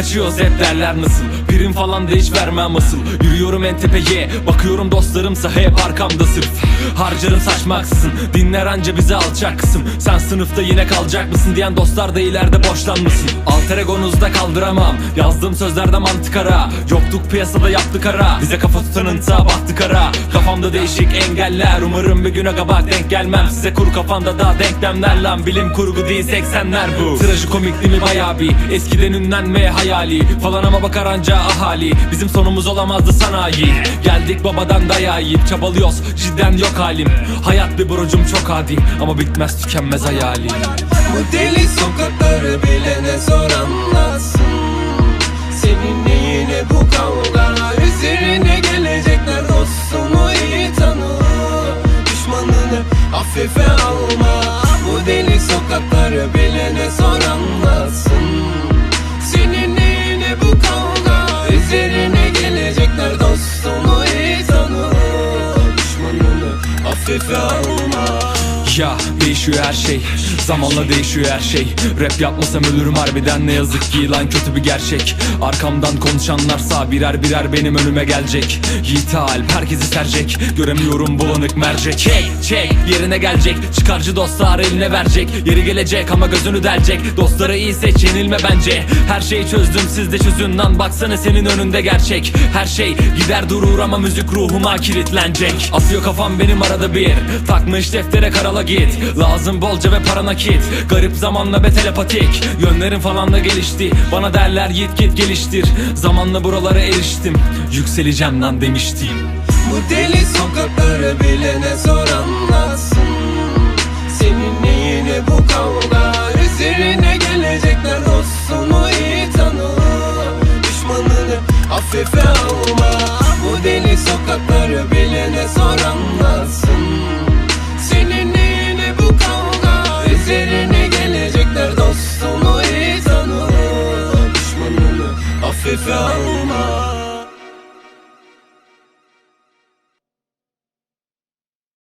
Kaçıyoruz hep derler nasıl? Prim falan da hiç vermem asıl. Yürüyorum en tepeye Bakıyorum dostlarımsa hep arkamda sırf. Harcarım saçmaksızın Dinler anca bize alçak kısım. Sen sınıfta yine kalacak mısın diyen dostlar da ileride boşlanmasın. Alter egonuzda kaldıramam Yazdığım sözlerde mantık ara. Yoktuk piyasada yaptık ara Bize kafa tutanın bahtı kara. Kafamda değişik engeller Umarım bir güne kabak denk gelmem. Size kur kafanda da denklemler lan Bilim kurgu değil 80'ler bu. Trajikomik değil mi bayağı bir? Eskiden ünlenme hayali. Falan ama bakar anca ahali? Bizim sonumuz olamazdı sanayi. Geldik babadan dayağı yiyip Çabalıyoruz. Cidden yok halim. Hayat bir borcum çok adi. Ama bitmez tükenmez hayalim. Bu deli sokakları bile ne zor anlatsın fait faire Ya değişiyor her şey. Zamanla değişiyor her şey. Rap yapmasam ölürüm harbiden ne yazık ki lan kötü bir gerçek. Arkamdan konuşanlarsa birer birer benim önüme gelecek. Yiğit Alp herkesi serecek. Göremiyorum bulanık mercek. Çek çek yerine gelecek. Çıkarcı dostlar eline verecek. Yeri gelecek ama gözünü delecek. Dostları iyi seç yenilme bence. Her şeyi çözdüm siz de çözün lan. Baksana senin önünde gerçek. Her şey gider durur ama müzik ruhuma kilitlenecek. Asıyor kafam benim arada bir Takmış deftere karala git. Lazım bolca ve para nakit. Garip zamanla be telepatik. Yönlerin falan da gelişti. Bana derler git git geliştir. Zamanla buralara eriştim. Yükseleceğim lan demiştim. Bu deli sokakları bile ne zor anlatsın